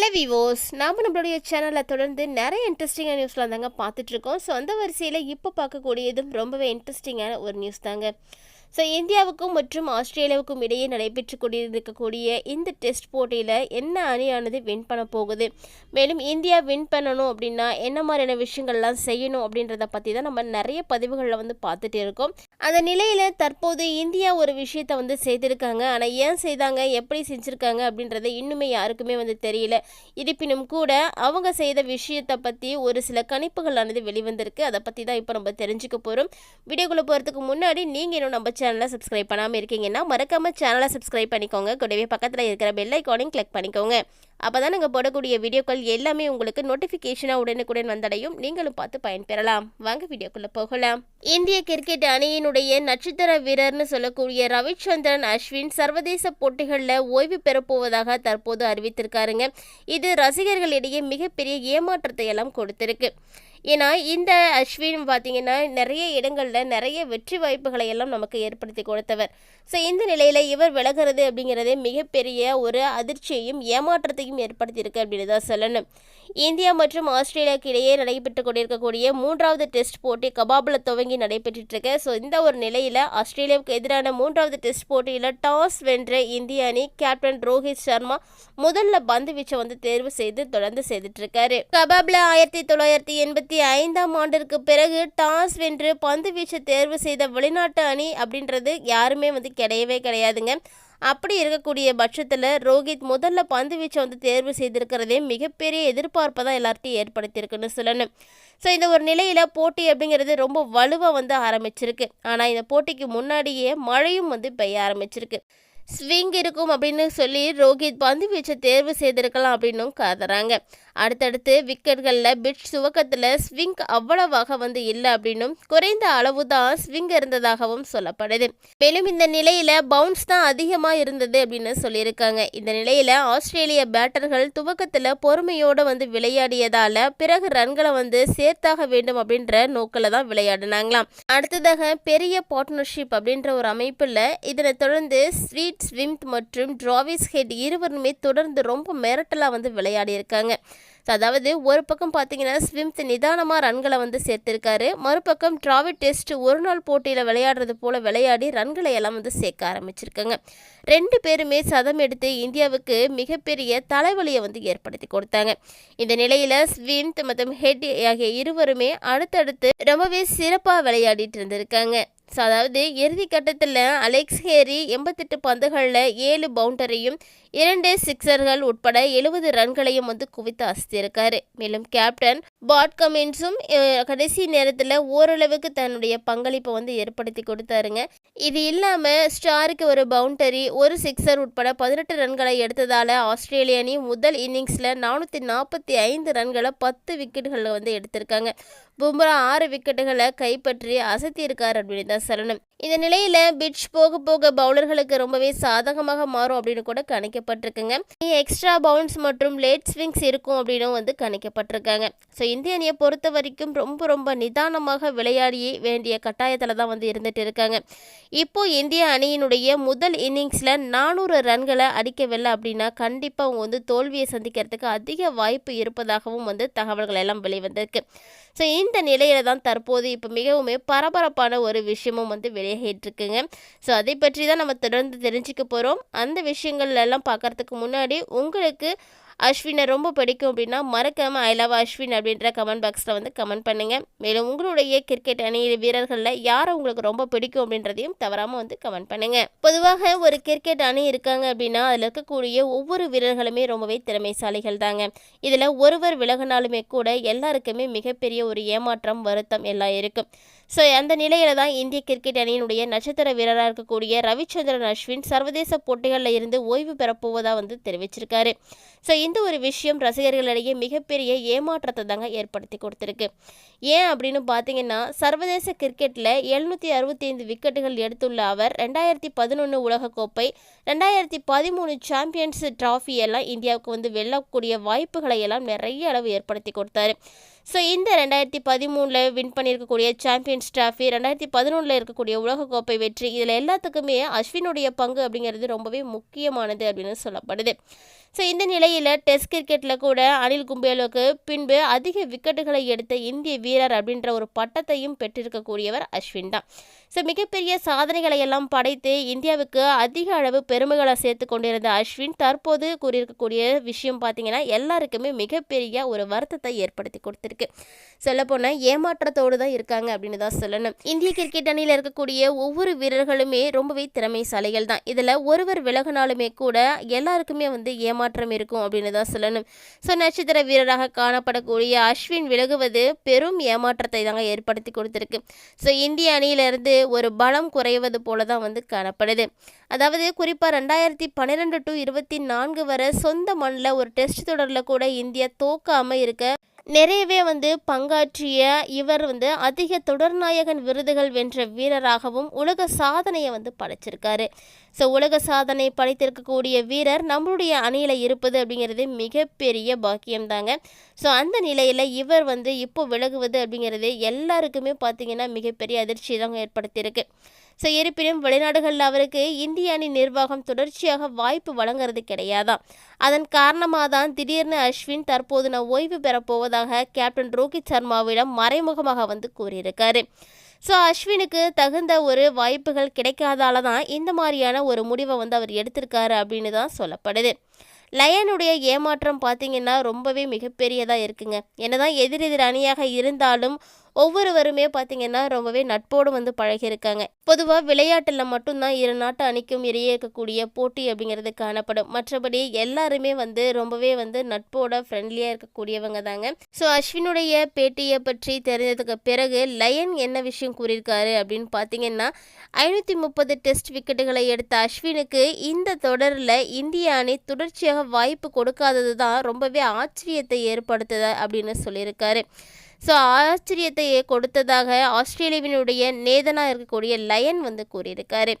Hello விவோஸ் நாம் நம்மளுடைய சேனலில் தொடர்ந்து நிறைய இன்ட்ரெஸ்டிங்கான நியூஸ்லாம் தாங்க பார்த்துட்ருக்கோம் ஸோ அந்த வரிசையில் இப்போ பார்க்கக்கூடியதும் ரொம்பவே இன்ட்ரெஸ்டிங்கான ஒரு நியூஸ் தாங்க. ஸோ இந்தியாவுக்கும் மற்றும் ஆஸ்திரேலியாவுக்கும் இடையே நடைபெற்று கொண்டிருக்கக்கூடிய இந்த டெஸ்ட் போட்டியில் என்ன அணியானது வின் பண்ண போகுது? மேலும் இந்தியா வின் பண்ணணும் அப்படின்னா என்ன மாதிரியான விஷயங்கள்லாம் செய்யணும் அப்படின்றத பற்றி தான் நம்ம நிறைய பதிவுகளில் வந்து பார்த்துட்டு இருக்கோம். அந்த நிலையில் தற்போது இந்தியா ஒரு விஷயத்தை வந்து செய்திருக்காங்க. ஆனால் ஏன் செய்தாங்க? எப்படி செஞ்சுருக்காங்க? அப்படின்றத இன்னுமே யாருக்குமே வந்து தெரியல. இருப்பினும் கூட அவங்க செய்த விஷயத்தை பற்றி ஒரு சில கணிப்புகளானது வெளிவந்திருக்கு. அதை பற்றி தான் இப்போ நம்ம தெரிஞ்சுக்க போகிறோம் வீடியோக்குள்ளே போகிறதுக்கு முன்னாடி நீங்கள் இன்னும் நம்ம சேனலை சப்ஸ்கிரைப் பண்ணாமல் இருக்கீங்கன்னா மறக்காமல் சேனலை சப்ஸ்கிரைப் பண்ணிக்கோங்க. கூடவே பக்கத்தில் இருக்கிற பெல் ஐக்கானையும் கிளிக் பண்ணிக்கோங்க. அப்போ தான் நாங்கள் போடக்கூடிய வீடியோக்கள் எல்லாமே உங்களுக்கு நோட்டிஃபிகேஷனாக உடனுக்குடன் வந்தடையும். நீங்களும் பார்த்து பயன்பெறலாம். வாங்க வீடியோக்குள்ளே போகலாம். இந்திய கிரிக்கெட் அணியினுடைய நட்சத்திர வீரர்னு சொல்லக்கூடிய ரவிச்சந்திரன் அஸ்வின் சர்வதேச போட்டிகளில் ஓய்வு பெறப்போவதாக தற்போது அறிவித்திருக்காருங்க. இது ரசிகர்களிடையே மிகப்பெரிய ஏமாற்றத்தை எல்லாம் கொடுத்திருக்கு. ஏன்னா இந்த அஸ்வின் பார்த்தீங்கன்னா நிறைய இடங்களில் நிறைய வெற்றி வாய்ப்புகளை எல்லாம் நமக்கு ஏற்படுத்தி கொடுத்தவர். ஸோ இந்த நிலையில் இவர் விலகிறது அப்படிங்கிறதே மிகப்பெரிய ஒரு அதிர்ச்சியையும் ஏமாற்றத்தையும் ஏற்படுத்தியிருக்கு அப்படின்னு தான் சொல்லணும். இந்தியா மற்றும் ஆஸ்திரேலியாவுக்கு இடையே நடைபெற்று கொண்டிருக்கக்கூடிய மூன்றாவது டெஸ்ட் போட்டி கபாபில் துவங்கி நடைபெற்றுட்டு இருக்கு ஸோ இந்த ஒரு நிலையில் ஆஸ்திரேலியாவுக்கு எதிரான மூன்றாவது டெஸ்ட் போட்டியில் டாஸ் வென்ற இந்திய அணி கேப்டன் ரோஹித் சர்மா முதல்ல பந்து வீச்சை வந்து தேர்வு செய்து தொடர்ந்து செய்துட்டு இருக்காரு கபாப்ல ஆயிரத்தி தொள்ளாயிரத்தி எண்பத்தி ஐந்தாம் ஆண்டிற்கு பிறகு டாஸ் வென்று பந்து வீச்சை தேர்வு செய்த வெளிநாட்டு அணி அப்படின்றது யாருமே வந்து கிடையவே கிடையாதுங்க. அப்படி இருக்கக்கூடிய பட்சத்தில் ரோஹித் முதல்ல பந்து வீச்சை வந்து தேர்வு செய்திருக்கிறதே மிகப்பெரிய எதிர்பார்ப்பை தான் எல்லார்ட்டையும் ஏற்படுத்தியிருக்குன்னு சொல்லணும். ஸோ இந்த ஒரு நிலையில் போட்டி அப்படிங்கிறது ரொம்ப வலுவாக வந்து ஆரம்பிச்சிருக்கு. ஆனால் இந்த போட்டிக்கு முன்னாடியே மழையும் வந்து பெய்ய ஆரம்பிச்சிருக்கு. ஸ்விங் இருக்கும் அப்படின்னு சொல்லி ரோஹித் பந்து வீச்சை தேர்வு செய்திருக்கலாம் அப்படின்னும் கருதுறாங்க அடுத்தடுத்து விக்கெட்களில் பிட் துவக்கத்தில் ஸ்விங் அவ்வளவாக வந்து இல்லை அப்படின்னும் குறைந்த அளவு தான் ஸ்விங் இருந்ததாகவும் சொல்லப்படுது. மேலும் இந்த நிலையில் பவுன்ஸ் தான் அதிகமாக இருந்தது அப்படின்னு சொல்லியிருக்காங்க. இந்த நிலையில் ஆஸ்திரேலிய பேட்டர்கள் துவக்கத்தில் பொறுமையோடு வந்து விளையாடியதால் பிறகு ரன்களை வந்து சேர்த்தாக வேண்டும் அப்படின்ற நோக்கில் தான் விளையாடினாங்களாம். அடுத்ததாக பெரிய பார்ட்னர்ஷிப் அப்படின்ற ஒரு அமைப்பில் இதனை தொடர்ந்து ஸ்வீட் ஸ்விம்த் மற்றும் டிராவிஸ் ஹெட் இருவருமே தொடர்ந்து ரொம்ப மிரட்டலாக வந்து விளையாடி இருக்காங்க ஸோ அதாவது ஒரு பக்கம் பார்த்தீங்கன்னா ஸ்விம்த் நிதானமாக ரன்களை வந்து சேர்த்திருக்காரு. மறுபக்கம் டிராவிட் டெஸ்ட் ஒரு நாள் போட்டியில் விளையாடுறது போல் விளையாடி ரன்களை எல்லாம் வந்து சேர்க்க ஆரம்பிச்சிருக்காங்க. ரெண்டு பேருமே சதம் எடுத்து இந்தியாவுக்கு மிகப்பெரிய தலைவலியை வந்து ஏற்படுத்தி கொடுத்தாங்க. இந்த நிலையில் ஸ்விம்த் மற்றும் ஹெட் ஆகிய இருவருமே அடுத்தடுத்து ரொம்பவே சிறப்பாக விளையாடிட்டு இருந்திருக்காங்க. ஸோ அதாவது இறுதி கட்டத்தில் அலெக்ஸ் ஹேரி எண்பத்தெட்டு பந்துகளில் ஏழு பவுண்டரையும் இரண்டு சிக்ஸர்கள் உட்பட எழுபது ரன்களையும் வந்து குவித்து அசத்திருக்காரு. மேலும் கேப்டன் பாட் கமின்ஸும் கடைசி நேரத்தில் ஓரளவுக்கு தன்னுடைய பங்களிப்பை வந்து ஏற்படுத்தி கொடுத்தாருங்க. இது இல்லாமல் ஸ்டாருக்கு ஒரு பவுண்டரி ஒரு சிக்ஸர் உட்பட பதினெட்டு ரன்களை எடுத்ததால் ஆஸ்திரேலிய அணி முதல் இன்னிங்ஸில் நானூற்றி நாற்பத்தி ஐந்து ரன்களை பத்து விக்கெட்டுகளில் வந்து எடுத்திருக்காங்க. பும்ரா ஆறு விக்கெட்டுகளை கைப்பற்றி அசத்தியிருக்கார் அப்படின்னு தான் சொல்லணும். இந்த நிலையில் பிட்ச் போக போக பவுலர்களுக்கு ரொம்பவே சாதகமாக மாறும் அப்படின்னு கூட கணிக்கப்பட்டிருக்குங்க. எக்ஸ்ட்ரா பவுன்ஸ் மற்றும் லேட் ஸ்விங்ஸ் இருக்கும் அப்படின்னும் வந்து கணிக்கப்பட்டிருக்காங்க. ஸோ இந்திய அணியை பொறுத்த வரைக்கும் ரொம்ப ரொம்ப நிதானமாக விளையாடி வேண்டிய கட்டாயத்தில் தான் வந்து இருந்துட்டு இருக்காங்க. இப்போ இந்திய அணியினுடைய முதல் இன்னிங்ஸில் நானூறு ரன்களை அடிக்கவில்லை அப்படின்னா கண்டிப்பாக அவங்க வந்து தோல்வியை சந்திக்கிறதுக்கு அதிக வாய்ப்பு இருப்பதாகவும் வந்து தகவல்கள் எல்லாம் வெளிவந்திருக்கு. ஸோ இந்த நிலையில தான் தற்போது இப்போ மிகவும் பரபரப்பான ஒரு விஷயமும் வந்து வெளி வெளியாகிட்டுருக்குங்க ஸோ அதை பற்றி தான் நம்ம தொடர்ந்து தெரிஞ்சுக்க போகிறோம் அந்த விஷயங்கள் எல்லாம் பார்க்கறதுக்கு முன்னாடி உங்களுக்கு அஸ்வினை ரொம்ப பிடிக்கும் அப்படின்னா மறக்காமல் ஐ லவ் அஸ்வின் அப்படின்ற கமெண்ட் பாக்ஸில் வந்து கமெண்ட் பண்ணுங்கள் மேலும் உங்களுடைய கிரிக்கெட் அணி வீரர்களில் யாரை உங்களுக்கு ரொம்ப பிடிக்கும் அப்படின்றதையும் தவறாமல் வந்து கமெண்ட் பண்ணுங்கள் பொதுவாக ஒரு கிரிக்கெட் அணி இருக்காங்க அப்படின்னா அதில் இருக்கக்கூடிய ஒவ்வொரு வீரர்களுமே ரொம்பவே திறமைசாலிகள் தாங்க இதில் ஒருவர் விலகினாலுமே கூட எல்லாருக்குமே மிகப்பெரிய ஒரு ஏமாற்றம் வருத்தம் எல்லாம் இருக்கும். ஸோ அந்த நிலையில தான் இந்திய கிரிக்கெட் அணியினுடைய நட்சத்திர வீரராக இருக்கக்கூடிய ரவிச்சந்திரன் அஸ்வின் சர்வதேச போட்டிகளில் இருந்து ஓய்வு பெறப்போவதாக வந்து தெரிவிச்சிருக்காரு. ஸோ இந்த ஒரு விஷயம் ரசிகர்களிடையே மிகப்பெரிய ஏமாற்றத்தை தாங்க ஏற்படுத்தி கொடுத்துருக்கு. ஏன் அப்படின்னு பார்த்தீங்கன்னா சர்வதேச கிரிக்கெட்டில் எழுநூற்றி அறுபத்தி ஐந்து விக்கெட்டுகள் எடுத்துள்ள அவர் ரெண்டாயிரத்தி பதினொன்று உலகக்கோப்பை ரெண்டாயிரத்தி பதிமூணு சாம்பியன்ஸ் டிராஃபி எல்லாம் இந்தியாவுக்கு வந்து வெல்லக்கூடிய வாய்ப்புகளை எல்லாம் நிறைய அளவு ஏற்படுத்தி கொடுத்தாரு. ஸோ இந்த ரெண்டாயிரத்தி பதிமூணில் வின் பண்ணியிருக்கக்கூடிய சாம்பியன்ஸ் ட்ராஃபி ரெண்டாயிரத்தி பதினொன்றில் இருக்கக்கூடிய உலகக்கோப்பை வெற்றி இதில் எல்லாத்துக்குமே அஸ்வினுடைய பங்கு அப்படிங்கிறது ரொம்பவே முக்கியமானது அப்படின்னு சொல்லப்படுது. ஸோ இந்த நிலையில் டெஸ்ட் கிரிக்கெட்டில் கூட அனில் கும்பேலுக்கு பின்பு அதிக விக்கெட்டுகளை எடுத்த இந்திய வீரர் அப்படின்ற ஒரு பட்டத்தையும் பெற்றிருக்கக்கூடியவர் அஸ்வின் தான். ஸோ மிகப்பெரிய சாதனைகளை எல்லாம் படைத்து இந்தியாவுக்கு அதிக அளவு பெருமைகளை சேர்த்து கொண்டிருந்த அஸ்வின் தற்போது கூறியிருக்கக்கூடிய விஷயம் பார்த்தீங்கன்னா எல்லாருக்குமே மிகப்பெரிய ஒரு வருத்தத்தை ஏற்படுத்தி கொடுத்து கொடுத்துருக்கு சொல்லப்போனால் ஏமாற்றத்தோடு தான் இருக்காங்க அப்படின்னு தான் சொல்லணும். இந்திய கிரிக்கெட் அணியில் இருக்கக்கூடிய ஒவ்வொரு வீரர்களுமே ரொம்பவே திறமைசாலிகள் தான். இதில் ஒருவர் விலகினாலுமே கூட எல்லாருக்குமே வந்து ஏமாற்றம் இருக்கும் அப்படின்னு தான் சொல்லணும். ஸோ நட்சத்திர வீரராக காணப்படக்கூடிய அஸ்வின் விலகுவது பெரும் ஏமாற்றத்தை தாங்க ஏற்படுத்தி கொடுத்துருக்கு. ஸோ இந்திய அணியிலிருந்து ஒரு பலம் குறைவது போல தான் வந்து காணப்படுது. அதாவது குறிப்பாக ரெண்டாயிரத்தி பன்னிரெண்டு டு இருபத்தி நான்கு வரை சொந்த மண்ணில் ஒரு டெஸ்ட் தொடரில் கூட இந்தியா தோக்காமல் இருக்க நிறையவே வந்து பங்காற்றிய இவர் வந்து அதிக தொடர்நாயகன் விருதுகள் வென்ற வீரராகவும் உலக சாதனையை வந்து படைச்சிருக்காரு. ஸோ உலக சாதனை படைத்திருக்கக்கூடிய வீரர் நம்மளுடைய அணியில் இருப்பது அப்படிங்கிறது மிகப்பெரிய பாக்கியம்தாங்க. ஸோ அந்த நிலையில் இவர் வந்து இப்போ விலகுவது அப்படிங்கிறது எல்லாருக்குமே பார்த்திங்கன்னா மிகப்பெரிய அதிர்ச்சி தாங்க ஏற்படுத்தியிருக்கு. ஸோ இருப்பினும் வெளிநாடுகளில் அவருக்கு இந்திய அணி நிர்வாகம் தொடர்ச்சியாக வாய்ப்பு வழங்குறது கிடையாதான் அதன் காரணமாக தான் திடீர்னு அஸ்வின் தற்போது நான் ஓய்வு பெறப்போவதாக கேப்டன் ரோஹித் சர்மாவிடம் மறைமுகமாக வந்து கூறியிருக்காரு. ஸோ அஸ்வினுக்கு தகுந்த ஒரு வாய்ப்புகள் கிடைக்காதால தான் இந்த மாதிரியான ஒரு முடிவை வந்து அவர் எடுத்திருக்காரு அப்படின்னு தான் சொல்லப்படுது. லயனுடைய ஏமாற்றம் பார்த்தீங்கன்னா ரொம்பவே மிகப்பெரியதாக இருக்குங்க. என்னதான் எதிரெதிர் அணியாக இருந்தாலும் ஒவ்வொருவருமே பார்த்திங்கன்னா ரொம்பவே நட்போடு வந்து பழகியிருக்காங்க. பொதுவாக விளையாட்டில் மட்டும்தான் இரு நாட்டு அணிக்கும் இடையே இருக்கக்கூடிய போட்டி அப்படிங்கிறது காணப்படும். மற்றபடி எல்லாருமே வந்து ரொம்பவே வந்து நட்போட ஃப்ரெண்ட்லியாக இருக்கக்கூடியவங்க தாங்க. ஸோ அஸ்வினுடைய பேட்டியை பற்றி தெரிஞ்சதுக்கு பிறகு லயன் என்ன விஷயம் கூறியிருக்காரு அப்படின்னு பார்த்தீங்கன்னா ஐநூற்றி முப்பது டெஸ்ட் விக்கெட்டுகளை எடுத்த அஸ்வினுக்கு இந்த தொடரில் இந்திய அணி தொடர்ச்சியாக வாய்ப்பு கொடுக்காதது தான் ரொம்பவே ஆச்சரியத்தை ஏற்படுத்துதா அப்படின்னு சொல்லியிருக்காரு. ஸோ ஆச்சரியத்தை கொடுத்ததாக ஆஸ்திரேலியாவினுடைய நேதனாக இருக்கக்கூடிய லயன் வந்து கூறியிருக்காரு.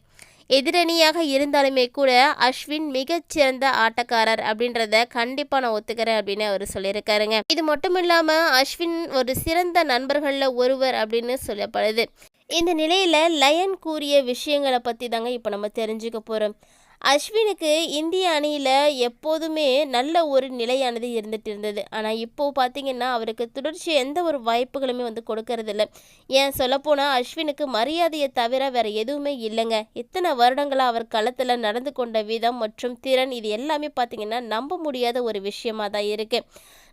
எதிரணியாக இருந்தாலுமே கூட அஸ்வின் மிகச்சிறந்த ஆட்டக்காரர் அப்படின்றத கண்டிப்பாக நான் ஒத்துக்கிறேன் அப்படின்னு அவர் சொல்லியிருக்காருங்க. இது மட்டும் இல்லாமல் அஸ்வின் ஒரு சிறந்த நண்பர்களில் ஒருவர் அப்படின்னு சொல்லப்படுது. இந்த நிலையில் லயன் கூறிய விஷயங்களை பற்றி தாங்க இப்போ நம்ம தெரிஞ்சுக்க போகிறோம் அஸ்வினுக்கு இந்திய அணியில் எப்போதுமே நல்ல ஒரு நிலையானது இருந்துட்டு இருந்தது. ஆனால் இப்போது பார்த்தீங்கன்னா அவருக்கு தொடர்ச்சி எந்த ஒரு வாய்ப்புகளுமே வந்து கொடுக்கறதில்ல ஏன் சொல்லப்போனால் அஸ்வினுக்கு மரியாதையை தவிர வேறு எதுவுமே இல்லைங்க. இத்தனை வருடங்களாக அவர் களத்தில் நடந்து கொண்ட விதம் மற்றும் திறன் இது எல்லாமே பார்த்திங்கன்னா நம்ப முடியாத ஒரு விஷயமாக தான் இருக்குது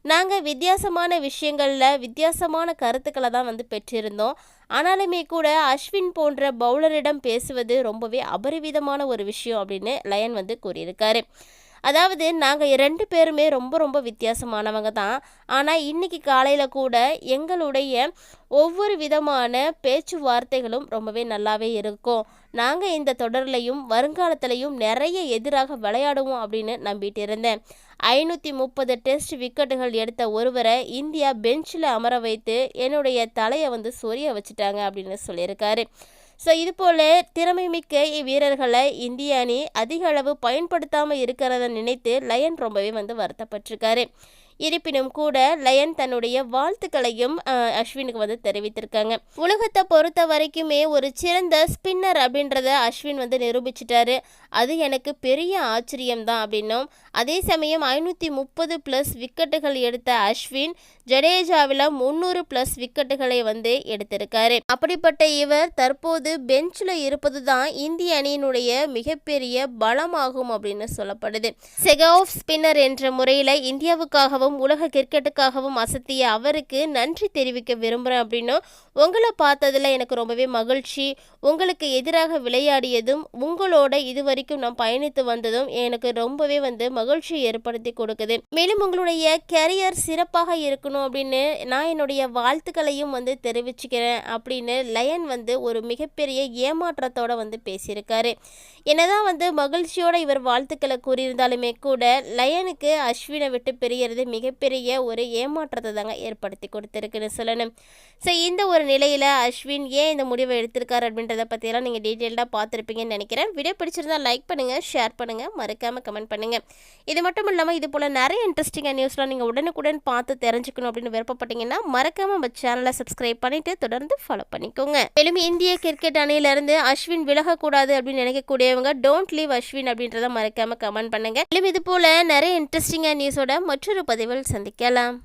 நாங்கள் வித்தியாசமான விஷயங்களில் வித்தியாசமான கருத்துக்களை தான் வந்து பெற்றிருந்தோம். ஆனாலுமே கூட அஸ்வின் போன்ற பவுலரிடம் பேசுவது ரொம்பவே அபரிவிதமான ஒரு விஷயம் அப்படின்னு லயன் வந்து கூறியிருக்காரு. அதாவது நாங்கள் ரெண்டு பேருமே ரொம்ப ரொம்ப வித்தியாசமானவங்க தான். ஆனால் இன்றைக்கி காலையில் கூட எங்களுடைய ஒவ்வொரு விதமான பேச்சுவார்த்தைகளும் ரொம்பவே நல்லாவே இருக்கும். நாங்கள் இந்த தொடர்லையும் வருங்காலத்திலையும் நிறைய எதிராக விளையாடுவோம் அப்படின்னு நம்பிட்டு இருந்தேன். ஐநூற்றி முப்பது டெஸ்ட் விக்கெட்டுகள் எடுத்த ஒருவரை இந்தியா பெஞ்சில் அமர வைத்து என்னுடைய தலையை வந்து சொரிய வச்சுட்டாங்க அப்படின்னு சொல்லியிருக்காரு. ஸோ இது போல் திறமைமிக்க வீரர்களை இந்திய அணி அதிக அளவு பயன்படுத்தாமல் இருக்கிறத நினைத்து லயன் ரொம்பவே வந்து வருத்தப்பட்டிருக்காரு. இருப்பினும் கூட லயன் தன்னுடைய வாழ்த்துக்களையும் அஸ்வினுக்கு வந்து தெரிவித்திருக்காங்க. உலகத்தை பொறுத்த வரைக்குமே ஒரு சிறந்த ஸ்பின்னர் அப்படின்றத அஸ்வின் வந்து நிரூபிச்சிட்டாரு. அது எனக்கு பெரிய ஆச்சரியம் தான் அப்படின்னும். அதே சமயம் ஐநூற்றி முப்பது ப்ளஸ் விக்கெட்டுகள் எடுத்த அஸ்வின் ஜடேஜாவில் முந்நூறு ப்ளஸ் விக்கெட்டுகளை வந்து எடுத்திருக்காரு. அப்படிப்பட்ட இவர் தற்போது பெஞ்சில் இருப்பது தான் இந்திய அணியினுடைய மிகப்பெரிய பலமாகும் அப்படின்னு சொல்லப்படுது. செகாஃப் ஸ்பின்னர் என்ற முறையில் இந்தியாவுக்காகவும் கிரிக்கெட்டுக்காகவும் உலக கிரிக்கெட்டுக்காகவும் அசத்திய அவருக்கு நன்றி தெரிவிக்க விரும்புகிறேன் அப்படின்னும் உங்களை பார்த்ததில் எனக்கு ரொம்பவே மகிழ்ச்சி. உங்களுக்கு எதிராக விளையாடியதும் உங்களோட இது வரைக்கும் நான் பயணித்து வந்ததும் எனக்கு ரொம்பவே வந்து மகிழ்ச்சி ஏற்படுத்தி கொடுக்குது. மேலும் உங்களுடைய கேரியர் சிறப்பாக இருக்கணும் அப்படின்னு நான் என்னுடைய வாழ்த்துக்களையும் வந்து தெரிவிச்சுக்கிறேன் அப்படின்னு லயன் வந்து ஒரு மிகப்பெரிய ஏமாற்றத்தோட வந்து பேசியிருக்காரு. என்னதான் வந்து மகிழ்ச்சியோட இவர் வாழ்த்துக்களை கூறியிருந்தாலுமே கூட லயனுக்கு அஸ்வினை விட்டு பிரியறது மிகப்பெரிய ஒரு ஏமாற்றத்தை தாங்க ஏற்படுத்தி கொடுத்துருக்குன்னு சொல்லணும். ஸோ இந்த ஒரு நிலையில் அஸ்வின் ஏன் இந்த முடிவை எடுத்திருக்காரு அப்படின்றத பற்றியெல்லாம் நீங்கள் டீட்டெயில்டாக பார்த்துருப்பீங்கன்னு நினைக்கிறேன். வீடியோ பிடிச்சிருந்தா லைக் பண்ணுங்கள் ஷேர் பண்ணுங்கள் மறக்காமல் கமெண்ட் பண்ணுங்கள் இது மட்டும் இல்லாமல் இது போல் நிறைய இன்ட்ரெஸ்டிங்காக நியூஸ்லாம் நீங்கள் உடனுக்குடன் பார்த்து தெரிஞ்சுக்கணும் அப்படின்னு விருப்பப்பட்டீங்கன்னா மறக்காமல் நம்ம சேனலை சப்ஸ்கிரைப் பண்ணிவிட்டு தொடர்ந்து ஃபாலோ பண்ணிக்கோங்க. மேலும் இந்திய கிரிக்கெட் அணியிலிருந்து அஸ்வின் விலகக்கூடாது அப்படின்னு நினைக்கக்கூடியவங்க டோன்ட் லீவ் அஸ்வின் அப்படின்றத மறக்காமல் கமெண்ட் பண்ணுங்கள் மேலும் இது போல் நிறைய இன்ட்ரெஸ்டிங்காக நியூஸோட மற்றொரு பதிவில் சந்திக்கலாம்